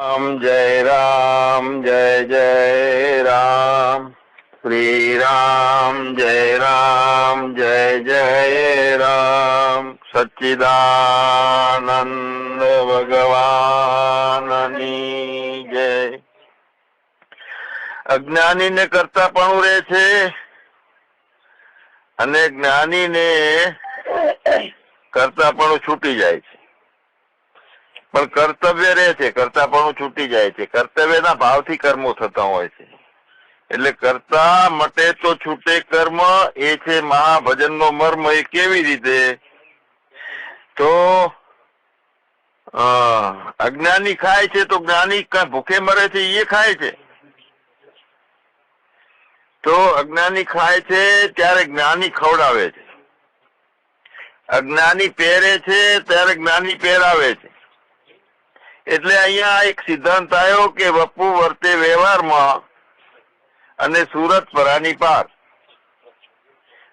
રામ જય રામ, જય જય રામ. શ્રી રામ જય રામ, જય જય રામ. સચ્ચિદાનંદ ભગવાનની જય. અજ્ઞાનીને કરતા પણ રહે છે અને જ્ઞાનીને કરતા પણ છૂટી જાય છે. પણ કર્તવ્ય રહે છે કરતા પણ છૂટી જાય છે. કર્તવ્યના ભાવથી કર્મો થતા હોય છે. એટલે કરતા મટે તો છૂટે કર્મ, એ છે મહાભજન નો મર્મ, એ કેવી રીતે? તો અજ્ઞાની ખાય છે તો જ્ઞાની ભૂખે મરે છે એ ખાય છે. તો અજ્ઞાની ખાય છે ત્યારે જ્ઞાની ખવડાવે છે. અજ્ઞાની પહેરે છે ત્યારે જ્ઞાની પહેરાવે છે. એટલે અહીંયા એક સિદ્ધાંત આવ્યો કે વપુ વર્તે વ્યવહારમાં અને સુરત પરાની પાર.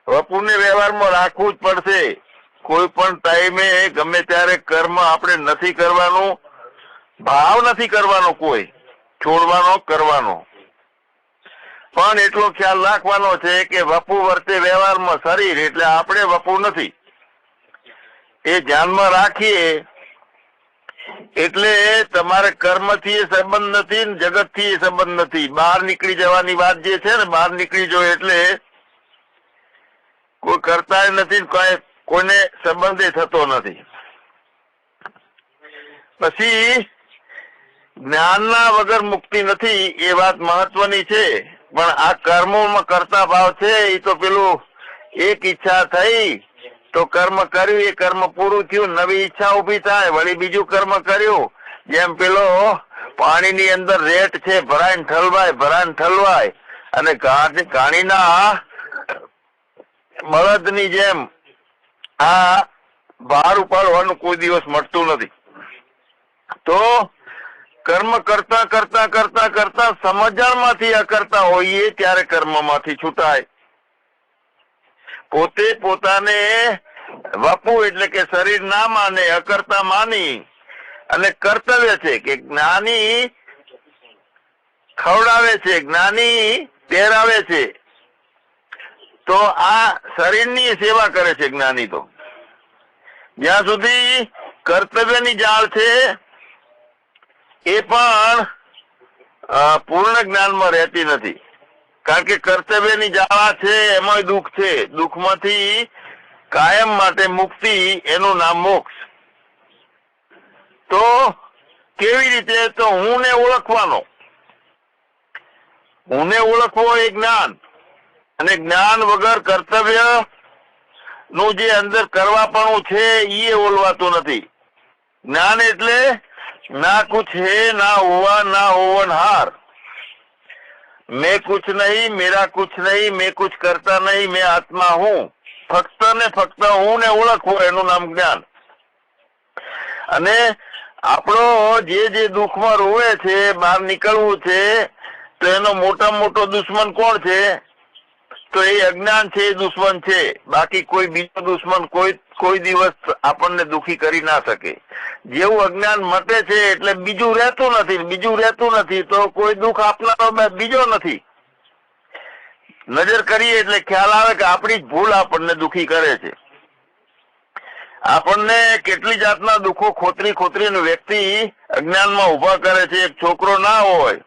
વપુને વ્યવહારમાં રાખવું જ પડશે. કોઈ પણ ટાઈમે ગમે ત્યારે કર્મ આપણે નથી કરવાનું, ભાવ નથી કરવાનો કોઈ, છોડવાનો, કરવાનો. પણ એટલો ખ્યાલ રાખવાનો છે કે વપુ વર્તે વ્યવહારમાં શરીર એટલે આપણે વપુ નથી. એ ધ્યાનમાં રાખીએ એટલે તમારે કર્મથી એ સંબંધ નથી ને જગતથી એ સંબંધ નથી. બહાર નીકળી જવાની વાત જે છે ને, બહાર નીકળી જો એટલે કોઈ કરતા નથી કોઈ કોઈને સંબંધે થતો નથી. પછી જ્ઞાનના વગર મુક્તિ નથી એ વાત મહત્વની છે. પણ આ કર્મોમાં કરતા ભાવ છે એ તો પેલું એક ઈચ્છા થઈ તો કર્મ કર્યું, એ કર્મ પૂરું થયું, નવી ઈચ્છા ઊભી થાય, વળી બીજું કર્મ કર્યું. જેમ પેલો, પાણીની અંદર રેટ છે ભરાય ઠલવાય ભરાય ઠલવાય. અને ઘાણીના બળદની જેમ આ ભાર ઉપાડવાનું કોઈ દિવસ મળતું નથી. તો કર્મ કરતા કરતા કરતા કરતા સમજણમાંથી અકર્તા હોઈએ, ત્યારે કર્મમાંથી છૂટાય. પોતે પોતાને વપુ એટલે કે શરીર ના માને અકર્તા માની. અને કર્તવ્ય છે કે જ્ઞાની ખવડાવે છે, જ્ઞાની પહેરાવે છે. તો આ શરીરની સેવા કરે છે જ્ઞાની તો. જ્યાં સુધી કર્તવ્યની જાળ છે, એ પણ પૂર્ણ જ્ઞાનમાં રહેતી નથી. કારણ કે કર્તવ્યની જાળા છે એમાં દુઃખ છે. દુઃખમાંથી કાયમ માટે મુક્તિ એનું નામ મોક્ષ. તો કેવી રીતે? તો હું ને ઓળખવાનો. હું ને ઓળખવો એ જ્ઞાન. અને જ્ઞાન વગર કર્તવ્યનું જે અંદર કરવાપણું છે એ ઓલવાતું નથી. જ્ઞાન એટલે ના કુછ હે, ના હોવા, ના હોવન હાર. મેં કુછ નહીં, મેરા કુછ નહીં, મેં કુછ કરતા નહીં, મેં આત્મા હું. ફક્ત ને ફક્ત હું ને ઓળખવું એનું નામ જ્ઞાન. અને આપણો જે જે દુઃખમાં રોવે છે, બહાર નીકળવું છે, તો એનો મોટામાં મોટો દુશ્મન કોણ છે? તો એ અજ્ઞાન છે, એ દુશ્મન છે. બાકી કોઈ બીજો દુશ્મન કોઈ કોઈ દિવસ આપણને દુખી કરી ના શકે. જેવું અજ્ઞાન મટે છે, એટલે બીજું રહેતું નથી, બીજું રહેતું નથી, તો કોઈ દુઃખ આપનારો બીજો નથી. નજર કરીએ એટલે ખ્યાલ આવે કે આપણી જ ભૂલ આપણને દુખી કરે છે. આપણને કેટલી જાતના દુઃખો ખોતરી ખોતરીને વ્યક્તિ અજ્ઞાનમાં ઊભા કરે છે, એક છોકરો ના હોય,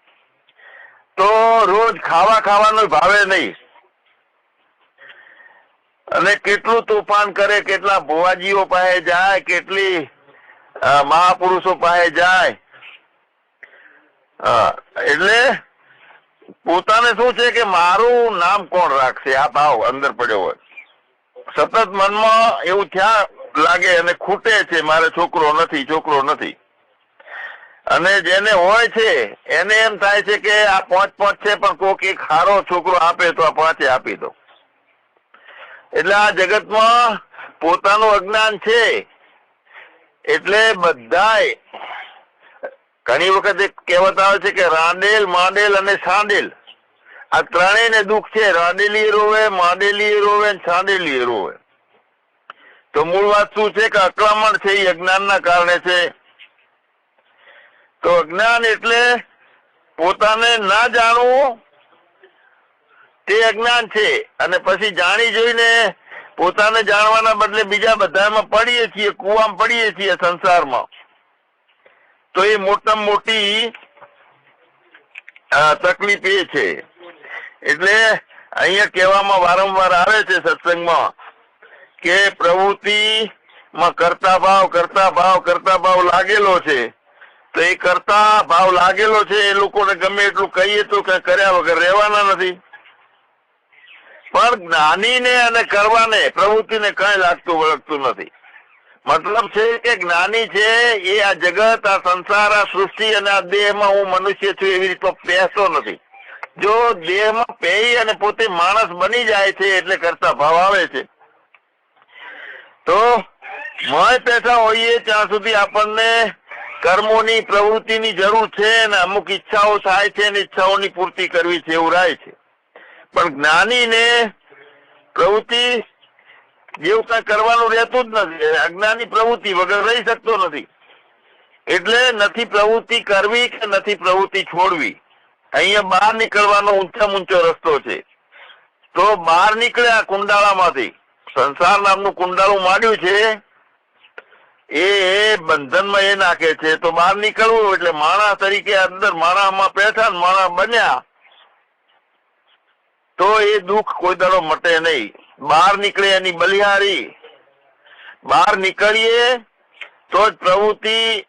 તો રોજ ખાવા ખાવાનું ભાવે નહીં. અને કેટલું તોફાન કરે, કેટલા ભુવાજીઓ પાસે જાય, કેટલી મહાપુરુષો પાસે જાય. એટલે પોતાને શું છે કે મારું નામ કોણ રાખશે? આ ભાવ અંદર પડ્યો હોય. સતત મનમાં એવું થયા લાગે અને ખૂટે છે, મારે છોકરો નથી છોકરો નથી. અને જેને હોય છે, એને એમ થાય છે કે આ પાંચ પાંચ છે, પણ કોઈક એક સારો છોકરો આપે તો આ પાંચે આપી દો એટલે આ જગતમાં પોતાનું અજ્ઞાન છે. એટલે બધાય ઘણી વખત કહેવત આવે છે કે રાંડેલ માંડેલ અને સાંડેલ આ ત્રણેયને દુઃખ છે. રાંડેલી રોવે માંડેલી રોવે સાંડેલી રોવે. તો મૂળ વાત શું છે કે અકળામણ છે એ અજ્ઞાનના કારણે છે. તો અજ્ઞાન એટલે પોતાને ના જાણવું તે અજ્ઞાન છે. અને પછી જાણી જોઈને પોતાને જાણવાના બદલે બીજા બધામાં પડીએ છીએ, કુવામાં પડીએ છીએ સંસારમાં. તો એ મોટામાં મોટી તકલીફ એ છે. એટલે અહીંયા કહેવામાં વારંવાર આવે છે સત્સંગમાં કે પ્રવૃત્તિમાં કરતા ભાવ કરતા ભાવ કરતા ભાવ લાગેલો છે. તો એ કરતા ભાવ લાગેલો છે એ લોકોને ગમે એટલું કહીએ તો કઈ કર્યા વગર રહેવાના નથી. પણ જ્ઞાનીને અને કરવાને, પ્રવૃત્તિને કઈ લાગતું વળગતું નથી. મતલબ છે કે જ્ઞાની છે એ આ જગત, આ સંસાર, આ સૃષ્ટિ અને આ દેહમાં હું મનુષ્ય છું એવી રીતે પહેતો નથી. જો દેહમાં પહેરી અને પોતે માણસ બની જાય છે એટલે કરતા ભાવ આવે છે. તો મય પેઠા હોઈએ ત્યાં સુધી આપણને કર્મોની, પ્રવૃત્તિની જરૂર છે અને અમુક ઈચ્છાઓ થાય છે અને ઈચ્છાઓની પૂર્તિ કરવી છે એવું રાય છે. પણ જ્ઞાનીને પ્રવૃત્તિ જેવું કઈ કરવાનું રહેતું જ નથી. અજ્ઞાની પ્રવૃત્તિ વગર રહી શકતો નથી. એટલે નથી પ્રવૃત્તિ કરવી કે નથી પ્રવૃત્તિ છોડવી. અહીંયા બહાર નીકળવાનો ઊંચામાં ઊંચો રસ્તો છે. તો બહાર નીકળે આ કુંડાળામાંથી. સંસાર નામનું કુંડાળું માંડ્યું છે. એ બંધનમાં એ નાખે છે. તો બહાર નીકળવું એટલે માણસ તરીકે અંદર માણામાં બેઠા ને માણસ બન્યા. તો એ દુઃખ કોઈ દાડો મટે નહીં. બહાર નીકળે એની બલિહારી. બહાર નીકળીએ તો જ પ્રવૃત્તિ,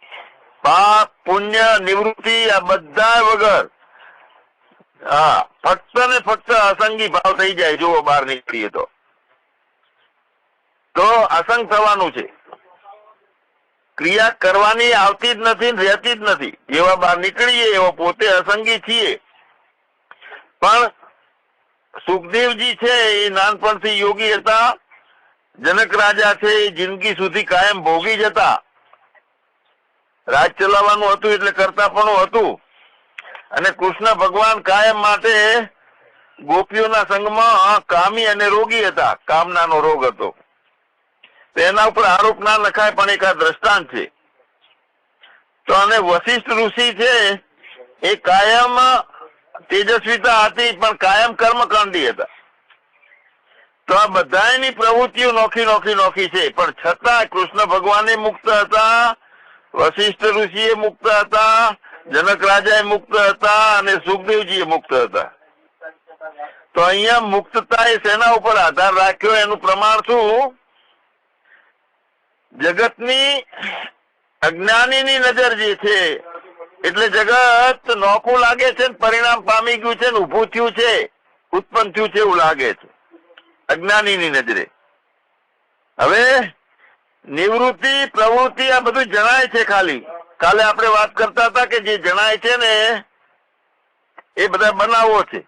પાપ, પુણ્ય, નિવૃત્તિ આ બધા વગર. હા, ફક્ત ને ફક્ત અસંગી ભાવ થઈ જાય જુઓ બહાર નીકળીએ તો. તો અસંગ થવાનું છે. ક્રિયા કરવાની આવતી જ નથી રહેતી જ નથી. જેવા બહાર નીકળીએ એવો પોતે અસંગી છીએ. પણ સુખદેવજી છે એ નાનપણથી યોગી હતા. જનક રાજા છે એ જિંદગી સુધી કાયમ ભોગી જ રાજ ચલાવવાનું હતું એટલે કરતા પણ હતું. અને કૃષ્ણ ભગવાન કાયમ માટે ગોપીઓના સંઘમાં કામી અને રોગી હતા. કામનાનો રોગ હતો. તેના ઉપર આરોપ ના લખાય, પણ એક આ દ્રષ્ટાંત છે. તો અને વશિષ્ઠ ઋષિ છે એ કાયમ તેજસ્વીતા હતી, પણ કાયમ કર્મકાંડી હતા. તો આ બધાની પ્રવૃત્તિઓ નોખી નોખી નોખી છે. પણ છતાં કૃષ્ણ ભગવાને મુક્ત હતા, વશિષ્ઠ ઋષિએ મુક્ત હતા, જનક રાજાએ મુક્ત હતા અને સુખદેવજીએ મુક્ત હતા. તો અહીંયા મુક્તતા એ સેના ઉપર આધાર રાખ્યો. એનું પ્રમાણ શું? જગતની અજ્ઞાનીની નજર જે છે એટલે જગત નોખું લાગે છે પરિણામ પામી ગયું છે ઉભું થયું છે, ઉત્પન્ન થયું છે એવું લાગે છે. અજ્ઞાનીની નજરે. હવે નિવૃત્તિ, પ્રવૃત્તિ આ બધું જણાય છે ખાલી. કાલે આપણે વાત કરતા હતા કે જે જણાય છે ને એ બધા બનાવો છે.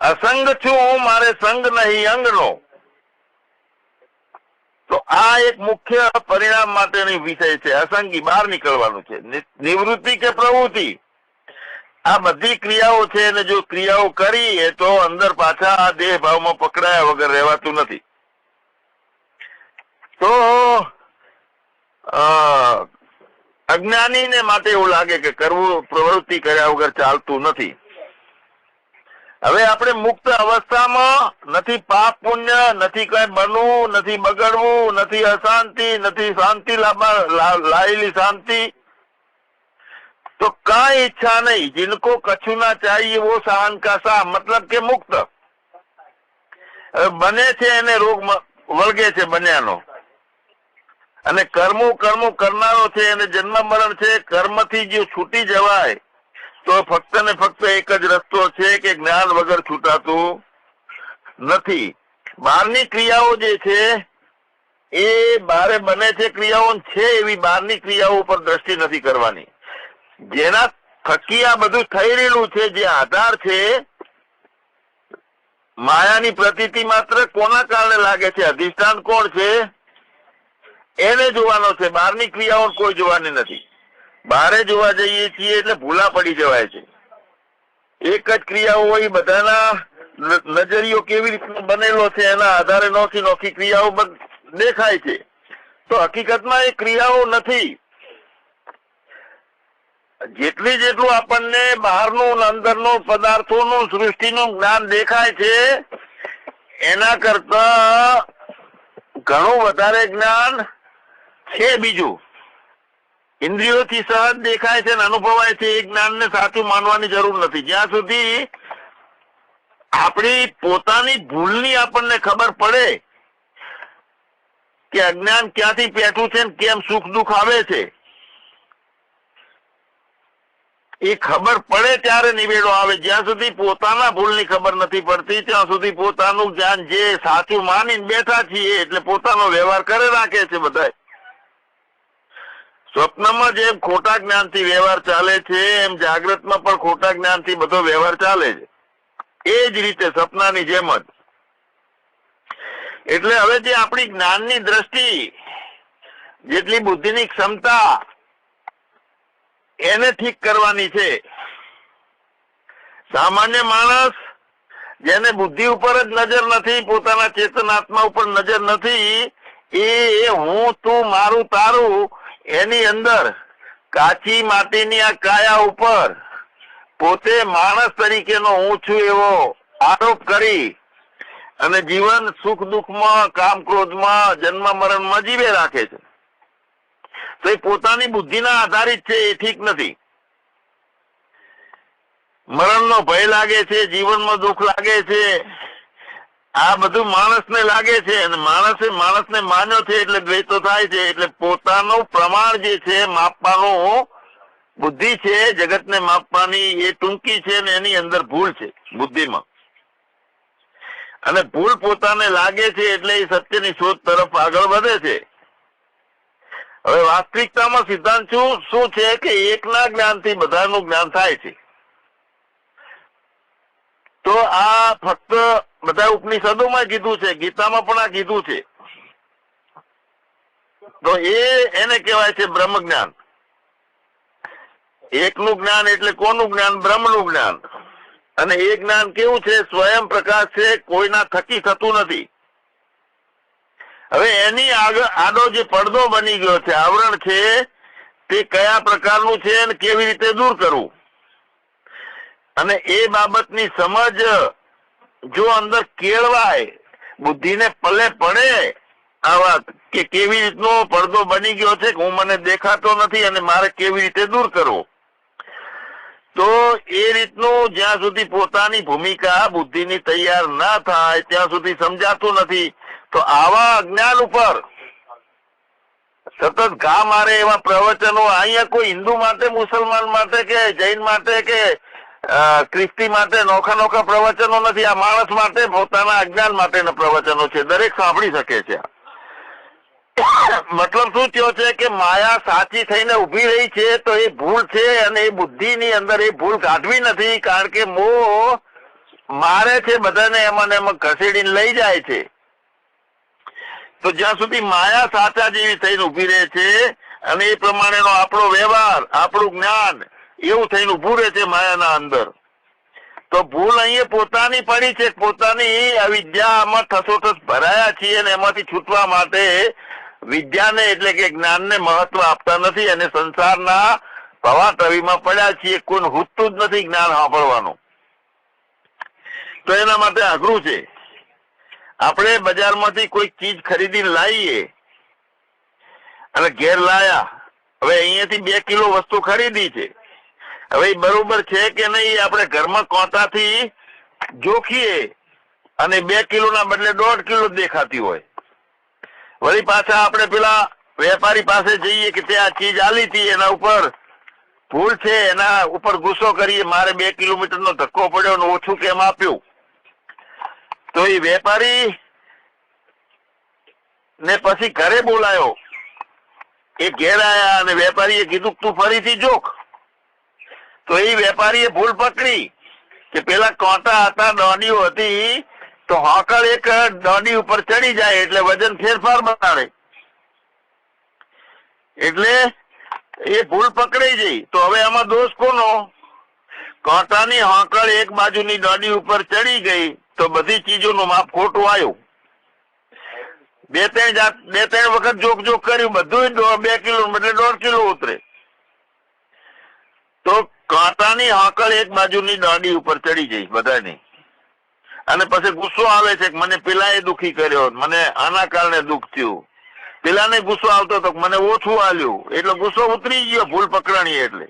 અસંગ છું મારે સંગ નહીં, અંગનો. તો આ એક મુખ્ય પરિણામ માટેની વિષય છે. અસંગી બહાર નીકળવાનું છે. નિવૃત્તિ કે પ્રવૃત્તિ? આ બધી ક્રિયાઓ છે અને જો ક્રિયાઓ કરીએ તો અંદર પાછા આ દેહ ભાવમાં પકડાયા વગર રહેવાતું નથી. તો અજ્ઞાની ને માટે એવું લાગે કે કરવું, પ્રવૃત્તિ કર્યા વગર ચાલતું નથી. હવે આપણે મુક્ત અવસ્થામાં નથી પાપ પુણ્ય, નથી કઈ બનવું, નથી બગડવું, નથી અશાંતિ, નથી શાંતિ લાયેલી શાંતિ. તો કઈ ઈચ્છા નહીં. જિનકો કછુ ના ચાહીએ વો શાન કા મતલબ કે મુક્ત. બને છે એને રોગ વળગે છે બન્યાનો. અને કર્મો કર્મો કરનારો છે, એને જન્મ મરણ છે, કર્મથી જો છૂટી જવાય. તો ફક્ત ને ફક્ત એક જ રસ્તો છે કે જ્ઞાન વગર છૂટાતું નથી. બહારની ક્રિયાઓ જે છે, એ બારે બને છે ક્રિયાઓ છે એવી બહારની ક્રિયાઓ ઉપર દ્રષ્ટિ નથી કરવાની. જેના થકી આ બધું થઈ રહેલું છે, જે આધાર છે, માયાની પ્રતીતિ માત્ર કોના કારણે લાગે છે? અધિષ્ઠાન કોણ છે? એને જોવાનો છે. બહારની ક્રિયાઓ કોઈ જોવાની નથી. બહારે જોવા જઈએ છીએ એટલે ભૂલા પડી જવાય છે. એક જ ક્રિયાઓ હોય બધાના નજરિયો કેવી રીતનો બનેલો છે, એના આધારે નોખી નોખી ક્રિયાઓ દેખાય છે. તો હકીકતમાં એ ક્રિયાઓ નથી. જેટલી જેટલું આપણને બહારનું અંદરનું પદાર્થોનું, સૃષ્ટિનું જ્ઞાન દેખાય છે, એના કરતા ઘણું વધારે જ્ઞાન છે બીજું. ઇન્દ્રિયોથી સહજ દેખાય છે અને અનુભવાય છે એ જ્ઞાનને સાચું માનવાની જરૂર નથી. જ્યાં સુધી આપણી પોતાની ભૂલની આપણને ખબર પડે કે અજ્ઞાન ક્યાંથી પેઠું છે ને કેમ સુખ દુઃખ આવે છે, એ ખબર પડે ત્યારે નિવેડો આવે. જ્યાં સુધી પોતાના ભૂલની ખબર નથી પડતી, ત્યાં સુધી પોતાનું જ્ઞાન જે સાચું માનીને બેઠા છીએ એટલે પોતાનો વ્યવહાર કરે રાખે છે બધા સ્વપ્નમાં જેમ ખોટા જ્ઞાનથી વ્યવહાર ચાલે છે, એમ જાગ્રતમાં પણ ખોટા જ્ઞાનથી બધો વ્યવહાર ચાલે છે. એ જ રીતે સપનાની જેમ જ. એટલે હવે જે આપણી જ્ઞાનની દ્રષ્ટિ, જેટલી બુદ્ધિની ક્ષમતા એને ઠીક કરવાની છે, સામાન્ય માણસ જેને બુદ્ધિ ઉપર જ નજર નથી, પોતાના ચેતન આત્મા ઉપર નજર નથી, એ એ હું, તું, મારું, તારું એની અંદર કાચી માટીની આ કાયા ઉપર પોતે માણસ તરીકેનો હું છું એવો આરોપ કરી અને જીવન સુખ દુઃખમાં, કામ ક્રોધમાં, જન્મ મરણમાં જીવે રાખે છે. તો એ પોતાની બુદ્ધિના આધારિત છે, એ ઠીક નથી. મરણનો ભય લાગે છે, જીવનમાં દુઃખ લાગે છે આ બધું માણસને લાગે છે અને માણસે માણસને માન્યો છે એટલે દ્વેષો થાય છે. એટલે પોતાનું પ્રમાણ જે છે, માપવાનું બુદ્ધિ છે, જગતને માપવાની એ ટૂંકી છે ને એની અંદર ભૂલ છે, બુદ્ધિમાં. અને ભૂલ પોતાને લાગે છે એટલે એ સત્યની શોધ તરફ આગળ વધે છે. હવે વાસ્તવિકતામાં સિદ્ધાંત શું શું છે કે એકના જ્ઞાનથી બધાનું જ્ઞાન થાય છે. તો આ ફક્ત બધા ઉપનિષદોમાં કીધું છે, ગીતામાં પણ આ કીધું છે. તો એ એને કહેવાય છે બ્રહ્મ જ્ઞાન એકનું જ્ઞાન એટલે કોનું જ્ઞાન? બ્રહ્મનું જ્ઞાન. અને એ જ્ઞાન કેવું છે? સ્વયં પ્રકાશ છે, કોઈના થકી થતું નથી. હવે એની આગળ, આડો જે પડદો બની ગયો છે, આવરણ છે, તે કયા પ્રકારનું છે કેવી રીતે દૂર કરવું? અને એ બાબતની સમજ જો અંદર કેળવાય, બુદ્ધિને પલે પડે, આ કે કેવી રીતનો પડદો બની ગયો છે હું મને દેખાતો નથી અને મારે કેવી રીતે દૂર કરવો? તો એ રીતનું જ્યાં સુધી પોતાની ભૂમિકા બુદ્ધિની તૈયાર ના થાય, ત્યાં સુધી સમજાતું નથી, તો આવા અજ્ઞાન ઉપર સતત ઘા મારે એવા પ્રવચનો, અહીંયા કોઈ હિન્દુ માટે, મુસલમાન માટે કે જૈન માટે કે અ, ખ્રિસ્તી માટે નોખા નોખા પ્રવચનો નથી આ માણસ માટે પોતાના અજ્ઞાન માટેના પ્રવચનો છે. દરેક સાંભળી શકે છે. મતલબ શું થયો છે કે માયા સાચી થઈને ઊભી રહી છે તો એ ભૂલ છે અને એ બુદ્ધિની અંદર એ ભૂલ કાઢવી નથી કારણ કે મોહ મારે છે બધાને એમાં એમાં ઘસેડીને લઈ જાય છે. તો જ્યાં સુધી માયા સાચા જેવી થઈને ઊભી રહે છે અને એ પ્રમાણેનો આપણો વ્યવહાર આપણું જ્ઞાન એવું થઈને ઉભું રહે છે માયાના અંદર. તો ભૂલ અહીંયા પોતાની પડી છે, પોતાની અવિદ્યામાં ઠસોઠસ ભરાયા છીએ અને એમાંથી છૂટવા માટે વિદ્યાને એટલે કે જ્ઞાનને મહત્વ આપતા નથી અને સંસારના ભવાટવીમાં પડ્યા છીએ કોઈ હુતું જ નથી જ્ઞાન સાંભળવાનું. તો એના માટે અઘરું છે. આપણે બજારમાંથી કોઈ ચીજ ખરીદીને લાવીએ અને ઘેર લાયા. હવે અહીંયાથી બે કિલો વસ્તુ ખરીદી છે. હવે બરોબર છે કે નહીં આપણે ઘરમાં કોતાથી જોખીએ અને બે કિલોના બદલે દોઢ કિલો દેખાતી હોય. વળી પાછા આપણે પેલા વેપારી પાસે જઈએ કે તે આ ચીજ આલી હતી, એના ઉપર ભૂલ છે, એના ઉપર ગુસ્સો કરીએ, મારે બે કિલોમીટરનો ધક્કો પડ્યો અને ઓછું કેમ આપ્યું? તો એ વેપારી ને પછી ઘરે બોલાયો. એ ઘેર આયા અને વેપારીએ કીધું, તું ફરીથી જોખ. તો એ વેપારીએ ભૂલ પકડી કે પેલા કોટા હતા, દોડીઓ હતી, તો હોકળ એક દોડી ઉપર ચડી જાય એટલે વજન ફેરફાર બતાડે. એટલે એ ભૂલ પકડાઈ જઈ તો હવે આમાં દોષ કોનો? કોટાની હોકળ એક બાજુની દોડી ઉપર ચડી ગઈ, તો બધી ચીજોનું માપ ખોટું આવ્યું. બે ત્રણ જાત, બે ત્રણ વખત જોક જોક કર્યું બધું બે કિલો એટલે દોઢ કિલો ઉતરે. તો કાંટાની હાકલ એક બાજુની દાંડી ઉપર ચડી ગઈ બધાની. અને પછી ગુસ્સો આવે છે મને પેલાએ દુખી કર્યો, મને આના કારણે દુઃખ થયું. પેલાને ગુસ્સો આવતો તો મને ઓછું આલ્યું. એટલે ગુસ્સો ઉતરી ગયો, ભૂલ પકડાણી એટલે.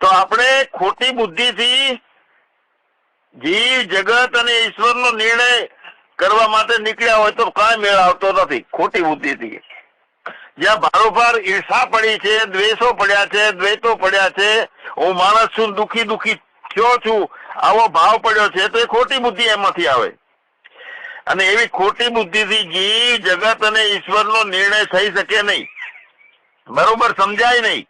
તો આપણે ખોટી બુદ્ધિથી જીવ, જગત અને ઈશ્વરનો નિર્ણય કરવા માટે નીકળ્યા હોય તો કાંઈ મેળ આવતો નથી, ખોટી બુદ્ધિથી. જ્યાં ભારોભાર ઈર્ષા પડી છે, દ્વેષો પડ્યા છે, દ્વૈતો પડ્યા છે, હું માણસ છું, દુખી દુખી થયો છું, આવો ભાવ પડ્યો છે, તો એ ખોટી બુદ્ધિ એમાંથી આવે. અને એવી ખોટી બુદ્ધિથી જીવ, જગત અને ઈશ્વરનો નિર્ણય થઈ શકે નહીં. બરોબર સમજાય નહીં.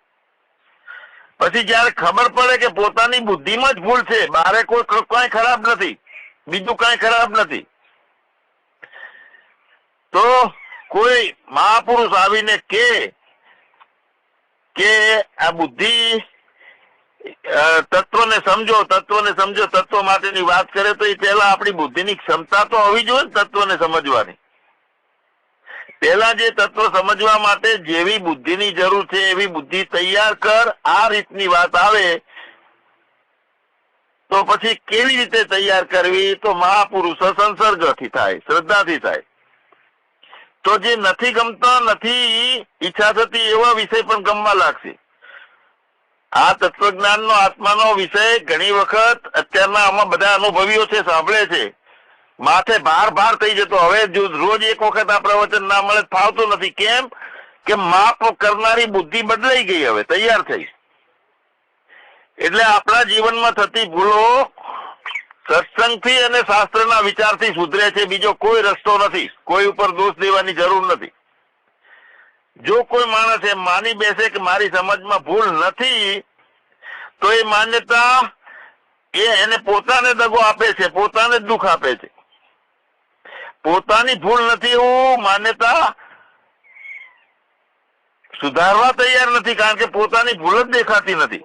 પછી જયારે ખબર પડે કે પોતાની બુદ્ધિમાં જ ભૂલ છે, બારે કોઈ કઈ ખરાબ નથી, બીજું કઈ ખરાબ નથી. તો કોઈ મહાપુરુષ આવીને કે કે આ બુદ્ધિ તત્વને સમજો તત્વને સમજો, તત્વ માટેની વાત કરે તો એ પહેલા આપણી બુદ્ધિની ક્ષમતા તો હોવી જોઈએ ને તત્વને સમજવાની. પહેલા જે તત્વ સમજવા માટે જેવી બુદ્ધિની જરૂર છે, એવી બુદ્ધિ તૈયાર કર, આ રીતની વાત આવે, તો પછી કેવી રીતે તૈયાર કરવી, તો મહાપુરુષ સંસર્ગથી થાય, શ્રદ્ધાથી થાય. તો જે નથી ગમતા, નથી ઈચ્છા થતી એવા વિષય પણ ગમવા લાગશે. આ તત્વજ્ઞાનનો આત્માનો વિષય ઘણી વખત અત્યારના આમાં બધા અનુભવીઓ છે, સાંભળે છે. માથે ભાર ભાર થઈ જતો. હવે રોજ એક વખત આ પ્રવચન ના મળે, ફાવતું નથી. કેમ? કે માપ કરનારી બુદ્ધિ બદલાઈ ગઈ હવે, તૈયાર થઈ. એટલે આપણા જીવનમાં થતી ભૂલો સત્સંગથી અને શાસ્ત્રના વિચારથી સુધરે છે, બીજો કોઈ રસ્તો નથી, કોઈ ઉપર દોષ દેવાની જરૂર નથી. જો કોઈ માણસ એ માની બેસે કે મારી સમજમાં ભૂલ નથી, તો એ માન્યતા એ એને પોતાને દગો આપે છે, પોતાને દુઃખ આપે છે. પોતાની ભૂલ નથી એવું માન્યતા સુધારવા તૈયાર નથી, કારણ કે પોતાની ભૂલ જ દેખાતી નથી.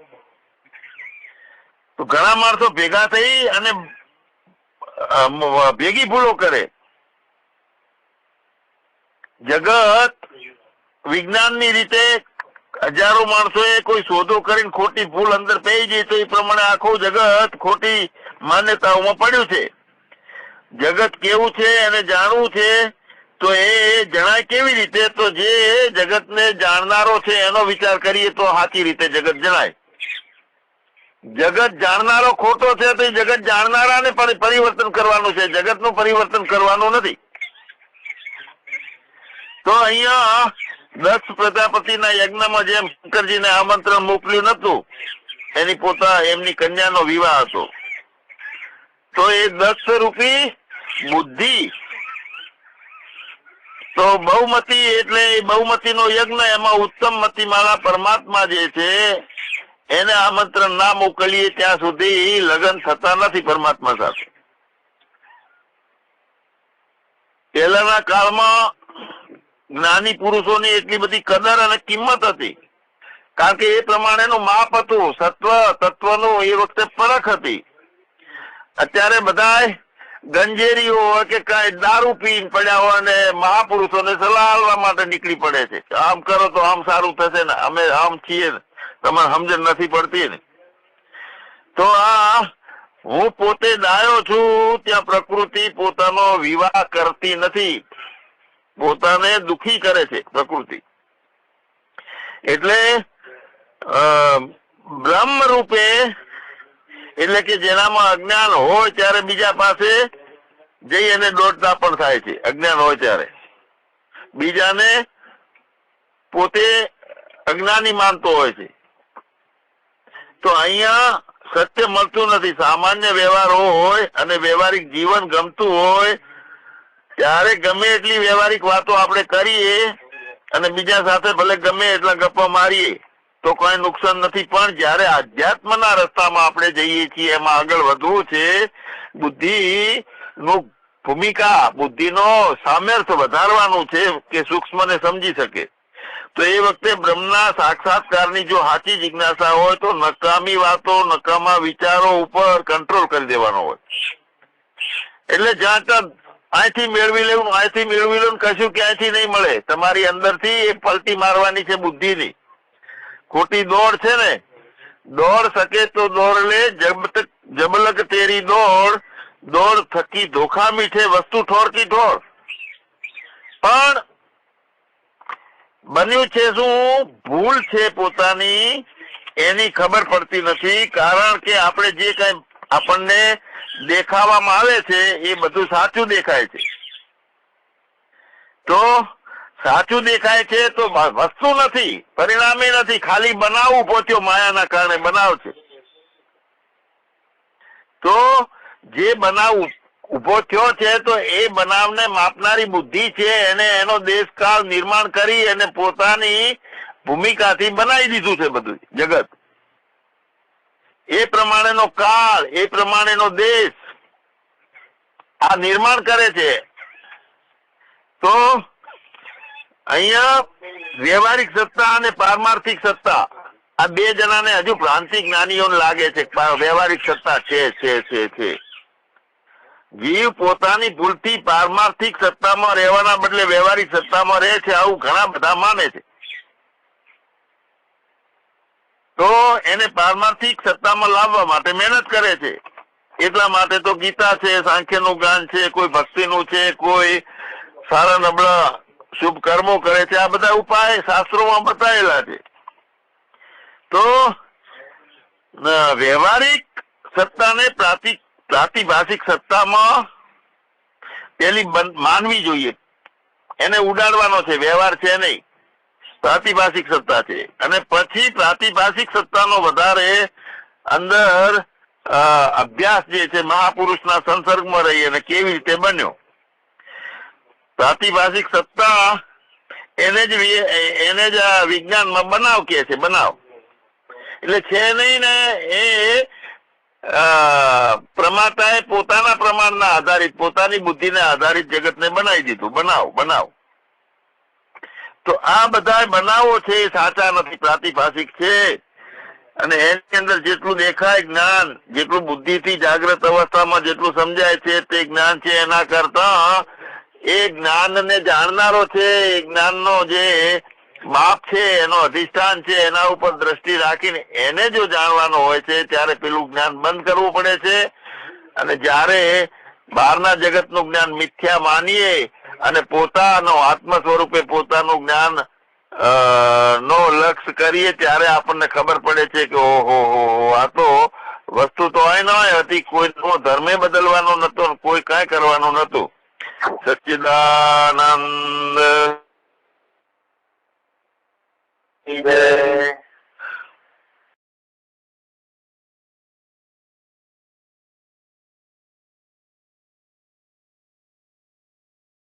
તો ઘણા માણસો ભેગા થઈ અને ભેગી ભૂલો કરે. જગત વિજ્ઞાનની રીતે હજારો માણસોએ કોઈ શોધો કરીને ખોટી ભૂલ અંદર પેઈ ગઈ તો એ પ્રમાણે આખું જગત ખોટી માન્યતાઓમાં પડ્યું છે. જગત કેવું છે એને જાણવું છે તો એ જણાય કેવી રીતે? તો જે જગતને જાણનારો છે એનો વિચાર કરીએ તો સાચી રીતે જગત જણાય. જગત જાણનારો ખોટો છે તો જગત જાણનારાને પરિવર્તન કરવાનું છે. જગતનું પરિવર્તન કરવાનું નથી. તો અહીંયા દક્ષ પ્રજાપતિના યજ્ઞમાં જેમ શંકરજીને આમંત્રણ મોકલ્યું નતું, એની પોતા એમની કન્યાનો વિવાહ હતો. તો એ દક્ષ રૂપી બુદ્ધિ, તો બહુમતી એટલે એ બહુમતીનો યજ્ઞ, એમાં ઉત્તમ મતીમાળા પરમાત્મા જે છે એને આમંત્રણ ના મોકલીએ ત્યાં સુધી લગ્ન થતા નથી પરમાત્મા સાથે. પહેલાના કાળમાં જ્ઞાની પુરુષોની એટલી બધી કદર અને કિંમત હતી. કારણ કે એ પ્રમાણેનું માપ હતું, સત્વ, તત્વનું એ વખતે પરખ હતી. અત્યારે બધા ગંજેરીઓ હોય કે કાંઈ દારૂ પીન પડ્યા હોય અને મહાપુરુષોને સલાહ માટે નીકળી પડે છે. આમ કરો તો આમ સારું થશે ને, અમે આમ છીએ ને. તમારે સમજણ નથી પડતી ને. તો આ હું પોતે ડાયો છું, ત્યાં પ્રકૃતિ પોતાનો વિવાહ કરતી નથી. પોતાને દુખી કરે છે પ્રકૃતિ. એટલે બ્રહ્મ રૂપે એટલે કે જેનામાં અજ્ઞાન હોય ત્યારે બીજા પાસે જઈ અને દોડતા પણ થાય છે, અજ્ઞાન હોય ત્યારે. બીજાને પોતે અજ્ઞાની માનતો હોય છે. તો અહીંયા સત્ય મળતું નથી. સામાન્ય વ્યવહારો હોય અને વ્યવહારિક જીવન ગમતું હોય, ત્યારે ગમે એટલી વ્યવહારિક વાતો આપણે કરીએ અને બીજા સાથે ભલે ગમે એટલા ગપ્પા મારીએ, તો કોઈ નુકસાન નથી. પણ જ્યારે આધ્યાત્મના રસ્તામાં આપણે જઈએ છીએ, એમાં આગળ વધવું છે બુદ્ધિ નું ભૂમિકા, બુદ્ધિનો સામર્થ વધારવાનું છે કે સૂક્ષ્મને સમજી શકે. તો એ વખતે બ્રહ્મના સાક્ષાત્કારની જો સાચી જિજ્ઞાસા હોય તો નકામી વાતો, નકામા વિચારો ઉપર કંટ્રોલ કરી દેવાનો હોય. એટલે જ્યાં ત્યાં અહીંથી મેળવી લેવું, અહીંથી મેળવી લેવું કશું ક્યાંયથી નહીં મળે. તમારી અંદરથી એ પલટી મારવાની છે બુદ્ધિની. ખોટી દોડ છે ને, દોડ શકે તો દોડ લે જબ જબલક તેરી દોડ દોડ થકી ધોખા મીઠે, વસ્તુ ઠોરકી ઠોર. પણ બન્યું છે શું? ભૂલ છે પોતાની, એની ખબર પડતી નથી, કારણ કે આપણે જે કઈ આપણને દેખાવામાં આવે છે, એ બધું સાચું દેખાય છે. તો સાચું દેખાય છે તો વસ્તુ નથી, પરિણામે નથી, ખાલી બનાવવું પહોંચ્યો માયાના કારણે, બનાવ છે. તો જે બનાવ ઊભો થયો છે તો એ બનાવને માપનારી બુદ્ધિ છે એને એનો દેશકાળ નિર્માણ કરી અને પોતાની ભૂમિકાથી બનાવી દીધું છે બધું જગત. એ પ્રમાણેનો કાળ, એ પ્રમાણેનો દેશ આ નિર્માણ કરે છે. તો અહીંયા વ્યવહારિક સત્તા અને પારમાર્થિક સત્તા આ બે જણાને હજુ પ્રાંતિક જ્ઞાનીઓને લાગે છે વ્યવહારિક સત્તા છે છે છે છે. જીવ પોતાની ભૂલથી પારમાર્થિક સત્તામાં રહેવાના બદલે વ્યવહારિક સત્તામાં રહે છે, આવું ઘણા બધા માને છે. તો એને પારમાર્થિક સત્તામાં લાવવા માટે મહેનત કરે છે. એટલા માટે તો ગીતા છે, સાંખ્યનું જ્ઞાન છે, કોઈ ભક્તિનું છે, કોઈ સારા નબળા શુભ કર્મો કરે છે. આ બધા ઉપાય શાસ્ત્રોમાં બતાવેલા છે. તો વ્યવહારિક સત્તાને પ્રાતિ પ્રાતિભાષિક સત્તામાં પેલી માનવી જોઈએ. એને ઉડાડવાનો છે, વ્યવહાર છે નહીં. પ્રાતિભાષિક સત્તા છે. અને પછી પ્રાતિભાષિક સત્તાનો વધારે અંદર અભ્યાસ જે છે, મહાપુરુષના સંસર્ગમાં રહી અને કેવી રીતે બન્યો. પ્રાતિભાષિક સત્તા એને જ એને જ વિજ્ઞાનમાં બનાવ કે છે, બનાવ. એટલે છે નહીં ને એ પ્રમાતાએ પોતાના પ્રમાણના આધારિત, પોતાની બુદ્ધિને આધારિત જગતને બનાવી દીધું. બનાવ બનાવ. તો આ બધા બનાવો છે સાચા નથી, પ્રાતિભાષિક છે. અને એની અંદર જેટલું દેખાય જ્ઞાન, જેટલું બુદ્ધિથી જાગ્રત અવસ્થામાં જેટલું સમજાય છે તે જ્ઞાન છે એના કરતા એ જ્ઞાનને જાણનારો છે, એ જ્ઞાનનો જે માપ છે, એનો અધિષ્ઠાન છે, એના ઉપર દ્રષ્ટિ રાખીને એને જો જાણવાનો હોય છે, ત્યારે પેલું જ્ઞાન બંધ કરવું પડે છે. અને જ્યારે બહારના જગતનું જ્ઞાન મિથ્યા માનીએ અને પોતાનો આત્મ સ્વરૂપે પોતાનું જ્ઞાન નો લક્ષ કરીએ, ત્યારે આપણને ખબર પડે છે કે ઓહો, હો આ તો વસ્તુ તો હોય ન હતી કોઈનો ધર્મે બદલવાનો નતો, કોઈ કાંઈ કરવાનું નતું. સચ્ચિદાનંદ જય